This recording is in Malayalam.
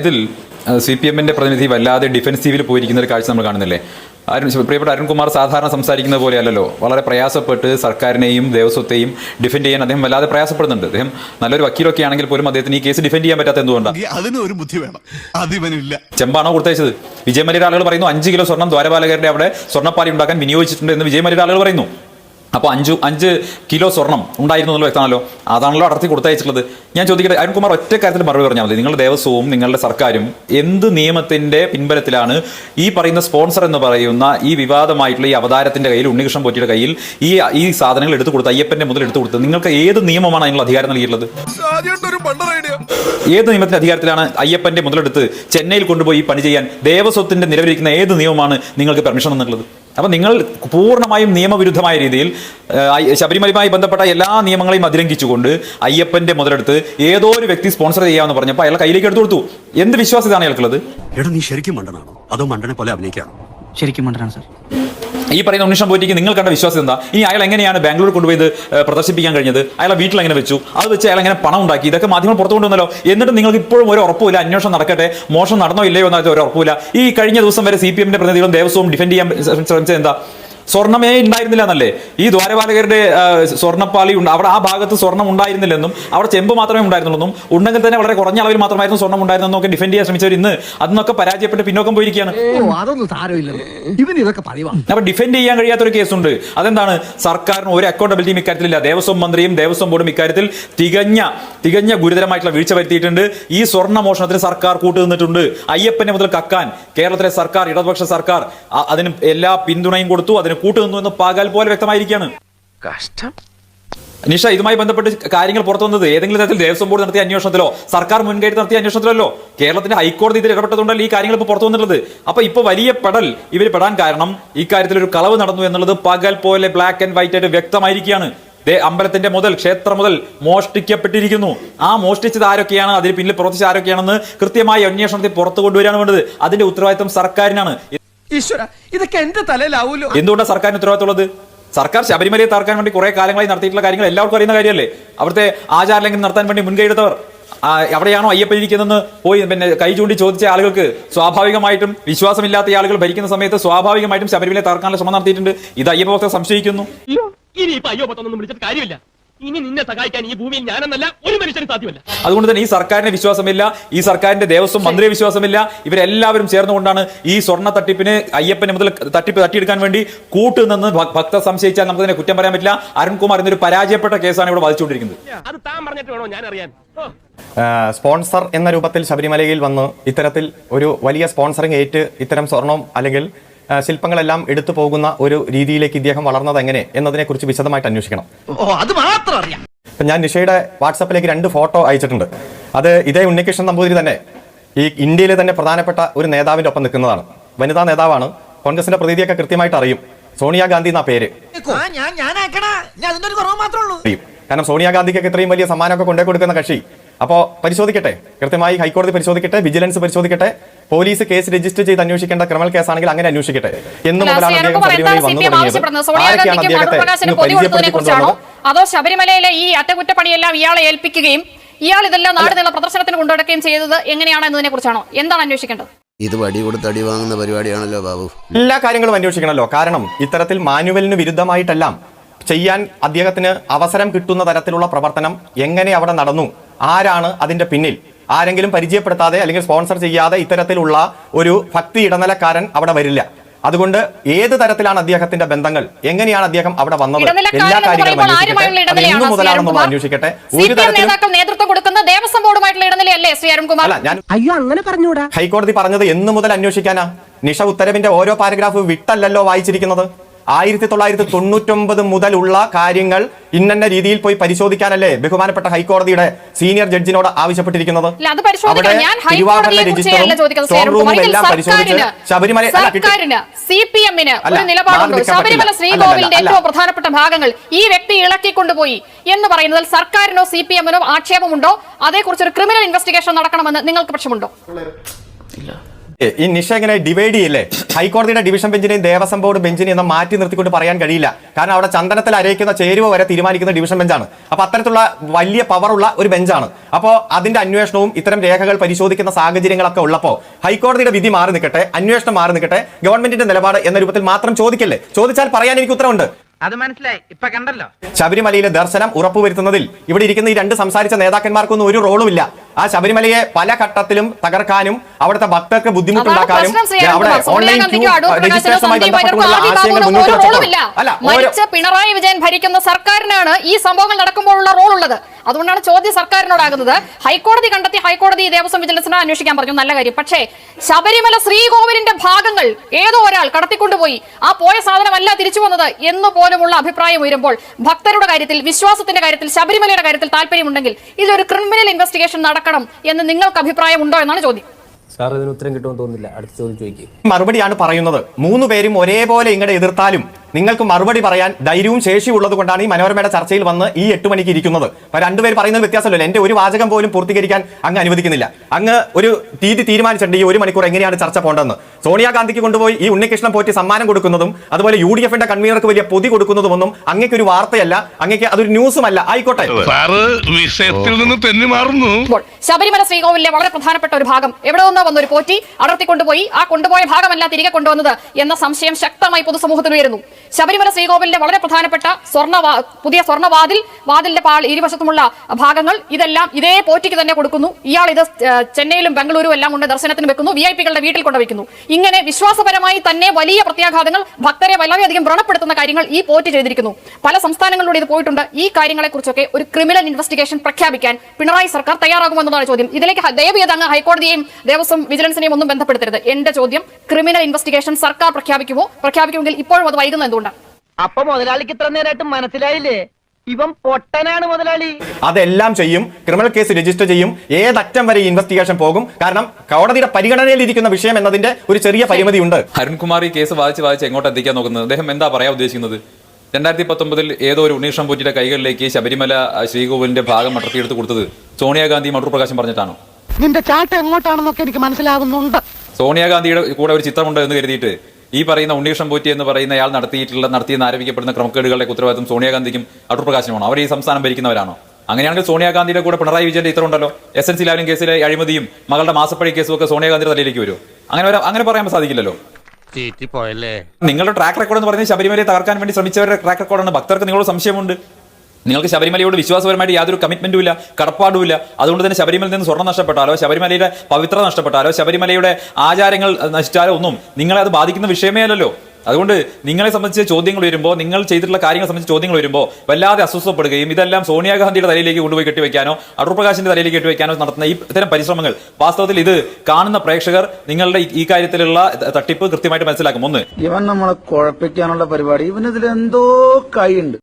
ഇതിൽ സി പി എമ്മിന്റെ പ്രതിനിധി വല്ലാതെ ഡിഫൻസീവിൽ പോയിരിക്കുന്ന ഒരു കാഴ്ച നമ്മൾ കാണുന്നില്ലേ? അരുൺ പ്രിയപ്പെട്ട അരുൺകുമാർ സാധാരണ സംസാരിക്കുന്ന പോലെ അല്ലല്ലോ വളരെ പ്രയാസപ്പെട്ട് സർക്കാരിനെയും ദേവസ്വത്തെയും ഡിഫെൻഡ് ചെയ്യാൻ അദ്ദേഹം വല്ലാതെ പ്രയാസപ്പെടുന്നുണ്ട്. അദ്ദേഹം നല്ലൊരു വക്കീലൊക്കെ ആണെങ്കിൽ പോലും അദ്ദേഹത്തിന് ഈ കേസ് ഡിഫെൻഡ് ചെയ്യാൻ പറ്റാത്ത എന്തുകൊണ്ടാണ് അതിന് ഒരു ബുദ്ധി വേണം. അതിവനില്ല ചെമ്പാണോ കൊടുത്തയച്ചത്? വിജയമലയുടെ ആളുകൾ പറയുന്നു അഞ്ച് കിലോ സ്വർണം ദ്വാരപാലകരുടെ അവിടെ സ്വർണപ്പാലി ഉണ്ടാക്കാൻ വിനിയോഗിച്ചിട്ടുണ്ട് എന്ന് വിജയമലയുടെ ആളുകൾ പറയുന്നു. അപ്പോൾ അഞ്ച് അഞ്ച് കിലോ സ്വർണം ഉണ്ടായിരുന്നു എന്നുള്ള വ്യക്തമാണല്ലോ. അതാണല്ലോ അടർത്തി കൊടുത്തയച്ചിട്ടുള്ളത്. ഞാൻ ചോദിക്കട്ടെ അരുൺകുമാർ ഒറ്റ കാര്യത്തിൽ മറുപടി പറഞ്ഞാൽ മതി. നിങ്ങളുടെ ദേവസ്വവും നിങ്ങളുടെ സർക്കാരും എന്ത് നിയമത്തിന്റെ പിൻബലത്തിലാണ് ഈ പറയുന്ന സ്പോൺസർ എന്ന് പറയുന്ന ഈ വിവാദമായിട്ടുള്ള ഈ അവതാരത്തിന്റെ കയ്യിൽ ഉണ്ണികൃഷ്ണൻ പോറ്റിയുടെ കയ്യിൽ ഈ ഈ സാധനങ്ങൾ എടുത്തു കൊടുത്ത് അയ്യപ്പന്റെ മുതൽ എടുത്തു കൊടുത്ത് നിങ്ങൾക്ക് ഏത് നിയമമാണ് അതിനുള്ള അധികാരം നൽകിയിട്ടുള്ളത്? ഏത് നിയമത്തിന്റെ അധികാരത്തിലാണ് അയ്യപ്പന്റെ മുതലെടുത്ത് ചെന്നൈയിൽ കൊണ്ടുപോയി പണി ചെയ്യാൻ ദേവസ്വത്തിന്റെ നിലവിലിരിക്കുന്ന ഏത് നിയമമാണ് നിങ്ങൾക്ക് പെർമിഷൻ എന്നുള്ളത്? അപ്പൊ നിങ്ങൾ പൂർണമായും നിയമവിരുദ്ധമായ രീതിയിൽ ശബരിമലയുമായി ബന്ധപ്പെട്ട എല്ലാ നിയമങ്ങളെയും അതിലംഘിച്ചുകൊണ്ട് അയ്യപ്പന്റെ മുതലെടുത്ത് ഏതോ ഒരു വ്യക്തി സ്പോൺസർ ചെയ്യാമെന്ന് പറഞ്ഞപ്പോൾ അയാൾ കയ്യിലേക്ക് എടുത്തു കൊടുത്തു. എന്ത് വിശ്വാസത്താണ് അയാൾക്കുള്ളത്? എടാ നീ ശരിക്കും മണ്ടനാണോ? അതോ മണ്ടനെ പോലെ അഭിനയിക്കാണോ? ശരിക്കും മണ്ടനാണ് സാർ. ഈ പറയുന്ന ഉണ്ണിഷം പോറ്റിക്ക് നിങ്ങൾ കണ്ട വിശ്വാസം എന്താ? ഇനി അയാൾ എങ്ങനെയാണ് ബാംഗ്ലൂർ കൊണ്ടുപോയത് പ്രദർശിപ്പിക്കാൻ കഴിഞ്ഞത്? അയാളെ വീട്ടിൽ എങ്ങനെ വെച്ചു? അത് വെച്ച് അയാൾ എങ്ങനെ പണം ഉണ്ടാക്കി? ഇതൊക്കെ മാധ്യമങ്ങൾ പുറത്തു കൊണ്ടുവന്നല്ലോ. എന്നിട്ട് നിങ്ങൾക്ക് ഇപ്പോഴും ഒരു ഉറപ്പില്ല അന്വേഷണം നടക്കട്ടെ മോഷണം നടന്നോ ഇല്ലയോ എന്നത് ഒരു ഉറപ്പില്ല ഈ കഴിഞ്ഞ ദിവസം വരെ സി പി എമ്മിന്റെ പ്രതിനിധികളും ദേവസ്വവും ഡിഫെൻഡ് ചെയ്യാൻ ശ്രമിച്ചത് എന്താ? സ്വർണമേ ഉണ്ടായിരുന്നില്ല എന്നല്ലേ ഈ ദ്വാരപാലകരുടെ സ്വർണപ്പാളി ഉണ്ട്. അവിടെ ആ ഭാഗത്ത് സ്വർണം ഉണ്ടായിരുന്നില്ലെന്നും അവിടെ ചെമ്പ് മാത്രമേ ഉണ്ടായിരുന്നുള്ളൂ ഉണ്ടെങ്കിൽ തന്നെ വളരെ കുറഞ്ഞ അളവിൽ മാത്രമായിരുന്നു സ്വർണം ഉണ്ടായിരുന്നെന്നൊക്കെ ഡിഫെൻഡ് ചെയ്യാൻ ശ്രമിച്ചവർ ഇന്ന് അതിനൊക്കെ പരാജയപ്പെട്ട് പിന്നോക്കം പോയിരിക്കുകയാണ്. അപ്പൊ ഡിഫെൻഡ് ചെയ്യാൻ കഴിയാത്ത ഒരു കേസുണ്ട്. അതെന്താണ്? സർക്കാരിന് ഒരു അക്കൗണ്ടബിലിറ്റിയും ഇക്കാര്യത്തിലില്ല ദേവസ്വം മന്ത്രിയും ദേവസ്വം ബോർഡും ഇക്കാര്യത്തിൽ തികഞ്ഞ തികഞ്ഞ ഗുരുതരമായിട്ടുള്ള വീഴ്ച വരുത്തിയിട്ടുണ്ട്. ഈ സ്വർണ മോഷണത്തിന് സർക്കാർ കൂട്ടുനിന്നിട്ടുണ്ട് അയ്യപ്പനെ മുതൽ കക്കാൻ കേരളത്തിലെ സർക്കാർ ഇടതുപക്ഷ സർക്കാർ അതിന് എല്ലാ പിന്തുണയും കൊടുത്തു. അതിന് കൂട്ടുനിന്നു എന്ന് പകൽ പോലെ വ്യക്തമായിരിക്കുകയാണ്. കഷ്ടം. നിഷ ഇതുമായി ബന്ധപ്പെട്ട് കാര്യങ്ങൾ പുറത്തു വന്നത് ഏതെങ്കിലും തരത്തിൽ ദേവസ്വം ബോർഡ് നടത്തിയ അന്വേഷണത്തിലോ സർക്കാർ മുൻകൈ നടത്തിയ അന്വേഷണത്തിലല്ലോ? കേരളത്തിന്റെ ഹൈക്കോടതി ഇതിൽ ഇടപെട്ടതുകൊണ്ടല്ല ഈ കാര്യങ്ങൾ ഇപ്പോൾ പുറത്തു വന്നിട്ടുള്ളത്? അപ്പൊ ഇപ്പൊ വലിയ പെടൽ ഇവർ പെടാൻ കാരണം ഇക്കാര്യത്തിൽ ഒരു കളവ് നടന്നു എന്നുള്ളത് പകൽ പോലെ ബ്ലാക്ക് ആൻഡ് വൈറ്റ് ആയിട്ട് വ്യക്തമായിരിക്കുകയാണ്. അമ്പലത്തിന്റെ മുതൽ ക്ഷേത്രം മുതൽ മോഷ്ടിക്കപ്പെട്ടിരിക്കുന്നു. ആ മോഷ്ടിച്ചത് ആരൊക്കെയാണ്? അതിന് പിന്നിൽ പ്രവർത്തിച്ച ആരൊക്കെയാണെന്ന് കൃത്യമായി അന്വേഷണത്തിൽ പുറത്തു കൊണ്ടുവരികയാണ് വേണ്ടത്. അതിന്റെ ഉത്തരവാദിത്തം സർക്കാരിനാണ്. ഈശ്വര ഇതൊക്കെ എന്റെ തലയിലാവൂലോ? എന്തുകൊണ്ടാണ് സർക്കാരിന് ഉത്തരവാദിത്തമുള്ളത് സർക്കാർ ശബരിമലയെ തകർക്കാൻ വേണ്ടി കുറെ കാലങ്ങളായി നടത്തിയിട്ടുള്ള കാര്യങ്ങൾ എല്ലാവർക്കും അറിയുന്ന കാര്യമല്ലേ? അവിടുത്തെ ആചാരലംഘനം നടത്താൻ വേണ്ടി മുൻകൈ എടുത്തവർ എവിടെയാണോ അയ്യപ്പൻ ഇരിക്കുന്നതെന്ന് പോയി പിന്നെ കൈ ചൂണ്ടി ചോദിച്ച ആളുകൾക്ക് സ്വാഭാവികമായിട്ടും വിശ്വാസമില്ലാത്ത ആളുകൾ ഭരിക്കുന്ന സമയത്ത് സ്വാഭാവികമായിട്ടും ശബരിമലയെ തകർക്കാനുള്ള ശ്രമം നടത്തിയിട്ടുണ്ട്. ഇത് അയ്യപ്പ ഭക്തർ സംശയിക്കുന്നു. ഇനി ഇപ്പൊ അയ്യോ പത്തൊന്നും വിളിച്ചിട്ട് കാര്യമില്ല. ഇനി നിന്നെ സഹായിക്കാൻ ഈ ഭൂമിയിൽ ഞാനെന്നല്ല ഒരു മനുഷ്യനും സാധ്യമല്ല. അതുകൊണ്ട് തന്നെ ഈ സർക്കാരിന് വിശ്വാസമില്ല ഈ സർക്കാരിന്റെ ദേവസ്വം മന്ത്രിയെ വിശ്വാസമില്ല ഇവരെല്ലാവരും ചേർന്നുകൊണ്ടാണ് ഈ സ്വർണ തട്ടിപ്പിന് അയ്യപ്പനെ മുതൽ തട്ടിപ്പ് തട്ടിയെടുക്കാൻ വേണ്ടി കൂട്ടുനിന്ന് ഭക്ത ഭക്തർ സംശയിച്ചാൽ നമുക്ക് തന്നെ കുറ്റം പറയാൻ പറ്റില്ല. അരുൺകുമാർ എന്നൊരു പരാജയപ്പെട്ട കേസാണ് ഇവിടെ വധിച്ചുകൊണ്ടിരിക്കുന്നത്. അത് താൻ പറഞ്ഞിട്ട് വേണോ ഞാൻ അറിയാൻ സ്പോൺസർ എന്ന രൂപത്തിൽ ശബരിമലയിൽ വന്ന് ഇത്തരത്തിൽ ഒരു വലിയ സ്പോൺസറിംഗ് ഏറ്റ് ഇത്തരം സ്വർണം അല്ലെങ്കിൽ ശില്പങ്ങളെല്ലാം എടുത്തു പോകുന്ന ഒരു രീതിയിലേക്ക് ഇദ്ദേഹം വളർന്നത് എങ്ങനെ എന്നതിനെക്കുറിച്ച് വിശദമായിട്ട് അന്വേഷിക്കണം. ഓ അത് മാത്രം അറിയാം. ഇപ്പം ഞാൻ നിഷയുടെ വാട്സപ്പിലേക്ക് രണ്ട് ഫോട്ടോ അയച്ചിട്ടുണ്ട്. അത് ഇതേ ഉണ്ണികൃഷ്ണൻ നമ്പൂതിരി തന്നെ ഈ ഇന്ത്യയിലെ തന്നെ പ്രധാനപ്പെട്ട ഒരു നേതാവിന്റെ ഒപ്പം നിൽക്കുന്നതാണ്. വനിതാ നേതാവാണ്. കോൺഗ്രസിന്റെ പ്രതിനിധിയൊക്കെ കൃത്യമായിട്ട് അറിയും. സോണിയാഗാന്ധി എന്നാ പേര്. ഞാൻ ഞാനാക്കണ ഞാൻ അതിന്റെ ഒരു കുറവ് മാത്രമേ ഉള്ളൂ. അറിയും. കാരണം സോണിയാഗാന്ധിക്കൊക്കെ ഇത്രയും വലിയ സമ്മാനമൊക്കെ കൊണ്ടേ കൊടുക്കുന്ന കക്ഷി. അപ്പോൾ പരിശോധിക്കട്ടെ. കൃത്യമായി ഹൈക്കോടതി പരിശോധിക്കട്ടെ വിജിലൻസ് പരിശോധിക്കട്ടെ പോലീസ് കേസ് രജിസ്റ്റർ ചെയ്ത് അന്വേഷിക്കേണ്ട ക്രിമിനൽ കേസാണെങ്കിൽ അങ്ങനെ അന്വേഷിക്കട്ടെ. എന്ന് മുതലാണ് അദ്ദേഹം ശബരിമലയിൽ വന്നു? അദ്ദേഹത്തെ ഇന്ന് അതോ ശബരിമലയിലെ ഈ അറ്റകുറ്റപ്പണിയെല്ലാം ഇയാളെ ഏൽപ്പിക്കുകയും ഇയാൾ ഇതെല്ലാം നാടിനുള്ള പ്രദർശനത്തിന് കൊണ്ടുനടക്കുകയും ചെയ്തത് എങ്ങനെയാണ് എന്നതിനെ കുറിച്ചാണോ? എന്താണ് അന്വേഷിക്കേണ്ടത്? ഇത് വടി കൊടുത്ത് അടി വാങ്ങുന്ന പരിപാടിയാണല്ലോ ബാബു. എല്ലാ കാര്യങ്ങളും അന്വേഷിക്കണമല്ലോ. കാരണം ഇത്തരത്തിൽ മാനുവലിന് വിരുദ്ധമായിട്ടെല്ലാം ചെയ്യാൻ അദ്ദേഹത്തിന് അവസരം കിട്ടുന്ന തരത്തിലുള്ള പ്രവർത്തനം എങ്ങനെ അവിടെ നടന്നു? ആരാണ് അതിന്റെ പിന്നിൽ? ആരെങ്കിലും പരിചയപ്പെടുത്താതെ അല്ലെങ്കിൽ സ്പോൺസർ ചെയ്യാതെ ഇത്തരത്തിലുള്ള ഒരു ഭക്തി ഇടനിലക്കാരൻ അവിടെ വരില്ല. അതുകൊണ്ട് ഏത് തരത്തിലാണ് അദ്ദേഹത്തിന്റെ ബന്ധങ്ങൾ? എങ്ങനെയാണ് അദ്ദേഹം അവിടെ വന്നത്? എല്ലാ കാര്യങ്ങളും അന്വേഷിക്കട്ടെ? അന്വേഷിക്കട്ടെ. ഒരു തരത്തിലും നേതൃത്വം കൊടുക്കുന്ന ദേവസ്വം ബോർഡുമായിട്ടുള്ള ഇടനിലയല്ലേ ശ്രീ അരുൺകുമാർ? അല്ല ഞാൻ അയ്യോ അങ്ങനെ പറഞ്ഞൂടാ. ഹൈക്കോടതി പറഞ്ഞത് എന്ന് മുതൽ അന്വേഷിക്കാനാ. നിഷ ഉത്തരവിന്റെ ഓരോ പാരഗ്രാഫ് വിട്ടല്ലല്ലോ വായിച്ചിരിക്കുന്നത്. ആയിരത്തി തൊള്ളായിരത്തി തൊണ്ണൂറ്റൊമ്പത് മുതലുള്ള കാര്യങ്ങൾ ഇന്നന്ന രീതിയിൽ പോയി പരിശോധിക്കാനല്ലേ ബഹുമാനപ്പെട്ട ഹൈക്കോടതിയുടെ സീനിയർ ജഡ്ജിനോട് ആവശ്യപ്പെട്ടിരിക്കുന്നത്? ഇല്ല. അവിടെ രജിസ്റ്ററും സ്റ്റോർ സ്ട്രോങ് റൂമും എല്ലാം പരിശോധിച്ച് ശബരിമല സി പി എമ്മിന് ഒരു നിലപാടുണ്ട്? മാറി നിൽക്കാൻ ശബരിമല ശ്രീകോവിലിന്റെ ഏറ്റവും പ്രധാനപ്പെട്ട ഭാഗങ്ങൾ ഈ വ്യക്തി ഇളക്കിക്കൊണ്ടുപോയി എന്ന് പറയുന്നതിൽ സർക്കാരിനോ സി പി എമ്മിനോ ആക്ഷേപമുണ്ടോ? അതേക്കുറിച്ച് ഒരു ക്രിമിനൽ ഇൻവെസ്റ്റിഗേഷൻ നടക്കണമെന്ന് നിങ്ങൾക്ക് പക്ഷമുണ്ടോ? ഏ, ഈ നിഷ ഇങ്ങനെ ഡിവൈഡ് ചെയ്യില്ലേ? ഹൈക്കോടതിയുടെ ഡിവിഷൻ ബെഞ്ചിനെയും ദേവസ്വം ബോർഡ് ബെഞ്ചിനെയും ഒന്നും മാറ്റി നിർത്തിക്കൊണ്ട് പറയാൻ കഴിയില്ല. കാരണം അവിടെ ചന്ദനത്തിൽ അരയിക്കുന്ന ചേരുവ വരെ തീരുമാനിക്കുന്ന ഡിവിഷൻ ബെഞ്ചാണ് അപ്പൊ അത്തരത്തിലുള്ള വലിയ പവറുള്ള ഒരു ബെഞ്ചാണ് അപ്പോൾ അതിന്റെ അന്വേഷണവും ഇത്തരം രേഖകൾ പരിശോധിക്കുന്ന സാഹചര്യങ്ങളൊക്കെ ഉള്ളപ്പോൾ ഹൈക്കോടതിയുടെ വിധി മാറി നിൽക്കട്ടെ അന്വേഷണം മാറി നിൽക്കട്ടെ ഗവൺമെന്റിന്റെ നിലപാട് എന്ന രൂപത്തിൽ മാത്രം ചോദിക്കല്ലേ? ചോദിച്ചാൽ പറയാൻ എനിക്ക് ഉത്തരവുണ്ട്. അത് മനസ്സിലായി. ഇപ്പൊ കണ്ടല്ലോ. ശബരിമലയിലെ ദർശനം ഉറപ്പുവരുത്തുന്നതിൽ ഇവിടെ ഇരിക്കുന്ന ഈ രണ്ട് സംസാരിച്ച നേതാക്കന്മാർക്കൊന്നും ഒരു റോളുമില്ല ആ ശബരിമലയെ പല ഘട്ടത്തിലും തകർക്കാനും അവിടുത്തെ ഭക്തർക്ക് ബുദ്ധിമുട്ടുണ്ടാക്കാനും അവിടെ. ഓൺലൈൻ രജിസ്ട്രേഷനുമായി ബന്ധപ്പെട്ടുള്ള ആശയങ്ങൾ മുന്നോട്ട് അല്ല മരിച്ച പിണറായി വിജയൻ ഭരിക്കുന്ന സർക്കാരിനാണ് ഈ സംഭവങ്ങൾ നടക്കുമ്പോഴുള്ള റോൾ ഉള്ളത് അതുകൊണ്ടാണ് ചോദ്യം സർക്കാരിനോടാകുന്നത്. ഹൈക്കോടതി കണ്ടെത്തി ഹൈക്കോടതി ദേവസ്വം വിജിലൻസിനെ അന്വേഷിക്കാൻ പറഞ്ഞു. നല്ല കാര്യം. പക്ഷേ ശബരിമല ശ്രീകോവിലിന്റെ ഭാഗങ്ങൾ ഏതോ ഒരാൾ കടത്തിക്കൊണ്ടുപോയി. ആ പോയ സാധനമല്ല തിരിച്ചു വന്നത് എന്ന് പോലുമുള്ള അഭിപ്രായം ഉയരുമ്പോൾ ഭക്തരുടെ കാര്യത്തിൽ വിശ്വാസത്തിന്റെ കാര്യത്തിൽ ശബരിമലയുടെ കാര്യത്തിൽ താല്പര്യമുണ്ടെങ്കിൽ ഇതിലൊരു ക്രിമിനൽ ഇൻവെസ്റ്റിഗേഷൻ നടക്കണം എന്ന് നിങ്ങൾക്ക് അഭിപ്രായം ഉണ്ടോ എന്നാണ് ചോദ്യം. സാർ ഇതിന് ഉത്തരം കിട്ടുമെന്ന് തോന്നുന്നില്ല. അടുത്ത ചോദ്യം ചോദിക്കും. മറുപടിയാണ് പറയുന്നത്. മൂന്ന് പേരും ഒരേപോലെ ഇങ്ങടെ എതിർത്താലും നിങ്ങൾക്ക് മറുപടി പറയാൻ ധൈര്യവും ശേഷിയും ഉള്ളത് കൊണ്ടാണ് ഈ മനോരമയുടെ ചർച്ചയിൽ വന്ന് ഈ എട്ട് മണിക്ക് ഇരിക്കുന്നത്. അപ്പൊ രണ്ടുപേർ പറയുന്നത് വ്യത്യാസമല്ലോ. എന്റെ ഒരു വാചകം പോലും പൂർത്തീകരിക്കാൻ അങ്ങ് അനുവദിക്കുന്നില്ല. അങ്ങ് ഒരു തീയതി തീരുമാനിച്ചിട്ടുണ്ട് ഈ ഒരു മണിക്കൂർ എങ്ങനെയാണ് ചർച്ച പോകേണ്ടതെന്ന്. സോണിയാഗാന്ധിക്ക് കൊണ്ടുപോയി ഈ ഉണ്ണികൃഷ്ണൻ പോറ്റി സമ്മാനം കൊടുക്കുന്നതും അതുപോലെ യു ഡി എഫിന്റെ കൺവീനർക്ക് വലിയ പൊതി കൊടുക്കുന്നതുമൊന്നും അങ്ങേക്ക് ഒരു വാർത്തയല്ല അങ്ങേക്ക് അതൊരു ന്യൂസുമല്ല. ആയിക്കോട്ടെ. സാറ് വിഷയത്തിൽ നിന്ന് തെന്നി മാറുന്നു. ശബരിമല ശ്രീകോവിലെ വളരെ പ്രധാനപ്പെട്ട ഒരു ഭാഗം എവിടെ നിന്നോ വന്ന ഒരു പോറ്റി അടർത്തി കൊണ്ടുപോയി. ആ കൊണ്ടുപോയ ഭാഗമല്ല തിരികെ കൊണ്ടുവന്നത് എന്ന സംശയം ശക്തമായി പൊതുസമൂഹത്തിൽ ഉയരുന്നു. ശബരിമല ശ്രീകോവിലിന്റെ വളരെ പ്രധാനപ്പെട്ട സ്വർണ പുതിയ സ്വർണവാതിൽ വാതിലിന്റെ പാൾ ഇരുവശത്തുമുള്ള ഭാഗങ്ങൾ ഇതെല്ലാം ഇതേ പോറ്റിക്ക് തന്നെ കൊടുക്കുന്നു. ഇയാൾ ഇത് ചെന്നൈയിലും ബംഗളൂരും എല്ലാം കൊണ്ട് ദർശനത്തിന് വെക്കുന്നു. വി ഐ പികളുടെ വീട്ടിൽ കൊണ്ടുവയ്ക്കുന്നു. ഇങ്ങനെ വിശ്വാസപരമായി തന്നെ വലിയ പ്രത്യാഘാതങ്ങൾ ഭക്തരെ വളരെയധികം വ്രണപ്പെടുത്തുന്ന കാര്യങ്ങൾ ഈ പോറ്റ് ചെയ്തിരിക്കുന്നു. പല സംസ്ഥാനങ്ങളിലൂടെ ഇത് പോയിട്ടുണ്ട്. ഈ കാര്യങ്ങളെക്കുറിച്ചൊക്കെ ഒരു ക്രിമിനൽ ഇൻവെസ്റ്റിഗേഷൻ പ്രഖ്യാപിക്കാൻ പിണറായി സർക്കാർ തയ്യാറാകുമെന്നതാണ് ചോദ്യം. ഇതിലേക്ക് ദയവ് ചെയ്ത് അങ്ങ് ഹൈക്കോടതിയെയും ദേവസ്വം വിജിലൻസിനെയും ഒന്നും ബന്ധപ്പെടുത്തരുത്. എന്റെ ചോദ്യം ക്രിമിനൽ ഇൻവെസ്റ്റിഗേഷൻ സർക്കാർ പ്രഖ്യാപിക്കുമോ? പ്രഖ്യാപിക്കുമെങ്കിൽ ഇപ്പോഴും അത് വൈകുന്നത് എന്തുകൊണ്ടാണ് അപ്പൊ മുതലാളിക്ക് ഇത്ര നേരമായിട്ട് മനസ്സിലായില്ലേ? ഇവൻ പൊട്ടനാണ് മുതലാളി. അതെല്ലാം ചെയ്യും ക്രിമിനൽ കേസ് രജിസ്റ്റർ ചെയ്യും ഏതറ്റം വരെ ഇൻവെസ്റ്റിഗേഷൻ പോകും. കാരണം കോടതിയുടെ പരിഗണനയിൽ ഇരിക്കുന്ന വിഷയം എന്നതിന്റെ ഒരു ചെറിയ പരിമിതി ഉണ്ട് അരുൺകുമാർ ഈ കേസ് വായിച്ച് വായിച്ച് എങ്ങോട്ട് എത്തിക്കാൻ നോക്കുന്നത്? അദ്ദേഹം എന്താ പറയാ ഉദ്ദേശിക്കുന്നത്? രണ്ടായിരത്തി പത്തൊമ്പതിൽ ഏതോ ഒരു ഉണ്ണീഷം പൂറ്റിയുടെ കൈകളിലേക്ക് ശബരിമല ശ്രീകോവിലിന്റെ ഭാഗം അടർത്തിയെടുത്ത് കൊടുത്തത് സോണിയാഗാന്ധി മറുപ്രകാശം പ്രകാശം പറഞ്ഞിട്ടാണോ? നിന്റെ ചാട്ട എങ്ങോട്ടാണെന്നൊക്കെ എനിക്ക് മനസ്സിലാകുന്നുണ്ട് സോണിയാഗാന്ധിയുടെ കൂടെ ഒരു ചിത്രമുണ്ട് എന്ന് കരുതിയിട്ട് ഈ പറയുന്ന ഉണ്ണീഷൻ പോറ്റി എന്ന് പറയുന്ന അയാൾ നടത്തിയിട്ടുള്ള നടത്തിയെന്ന് ആരോപിക്കപ്പെടുന്ന ക്രമക്കേടുകളുടെ ഉത്തരവാദിത്വം സോണിയാഗാന്ധിക്കും അടൂർ പ്രകാശനുമാണോ. അവർ ഈ സംസ്ഥാനം ഭരിക്കുന്നവരാണോ? അങ്ങനെയാണെങ്കിൽ സോണിയാഗാന്ധിയുടെ കൂടെ പിണറായി വിജയന്റെ ഇത്ര ഉണ്ടല്ലോ. എസ് എൻ സി ലാലും കേസിലെ അഴിമതിയും മകളുടെ മാസപ്പഴി കേസും ഒക്കെ സോണിയാഗാന്ധിയുടെ തലയിലേക്ക് വരും അങ്ങനെ വരാം അങ്ങനെ പറയാൻ സാധിക്കില്ലല്ലോ. നിങ്ങളുടെ ട്രാക്ക് റെക്കോർഡ് എന്ന് പറയുന്നത് ശബരിമലയെ തകർക്കാൻ വേണ്ടി ശ്രമിച്ചവരുടെ ട്രാക്ക് റെക്കോർഡാണ് ഭക്തർക്ക് നിങ്ങളോട് സംശയമുണ്ട്. നിങ്ങൾക്ക് ശബരിമലയോട് വിശ്വാസപരമായിട്ട് യാതൊരു കമ്മിറ്റ്മെന്റും ഇല്ല കടപ്പാടും ഇല്ല. അതുകൊണ്ട് തന്നെ ശബരിമലയിൽ നിന്ന് സ്വർണം നഷ്ടപ്പെട്ടാലോ ശബരിമലയുടെ പവിത്ര നഷ്ടപ്പെട്ടാലോ ശബരിമലയുടെ ആചാരങ്ങൾ നശിച്ചാലോ ഒന്നും നിങ്ങളെ അത് ബാധിക്കുന്ന വിഷയമേ അല്ലല്ലോ. അതുകൊണ്ട് നിങ്ങളെ സംബന്ധിച്ച് ചോദ്യങ്ങൾ വരുമ്പോൾ നിങ്ങൾ ചെയ്തിട്ടുള്ള കാര്യങ്ങളെ സംബന്ധിച്ച് ചോദ്യങ്ങൾ വരുമ്പോൾ വല്ലാതെ അസ്വസ്ഥപ്പെടുകയും ഇതെല്ലാം സോണിയാഗാന്ധിയുടെ തലയിലേക്ക് കൊണ്ടുപോയി കെട്ടിവെക്കാനോ അടൂർ പ്രകാശിന്റെ തലയിലേക്ക് കെട്ടിവെക്കാനോ നടത്തുന്ന ഈ ഇത്തരം പരിശ്രമങ്ങൾ വാസ്തവത്തിൽ ഇത് കാണുന്ന പ്രേക്ഷകർ നിങ്ങളുടെ ഈ- കാര്യത്തിലുള്ള തട്ടിപ്പ് കൃത്യമായിട്ട് മനസ്സിലാക്കും. ഒന്ന് ഇവൻ നമ്മളെ കുഴപ്പിക്കാനുള്ള പരിപാടി. ഇവൻ ഇതിൽ എന്തോ കൈയുണ്ട്.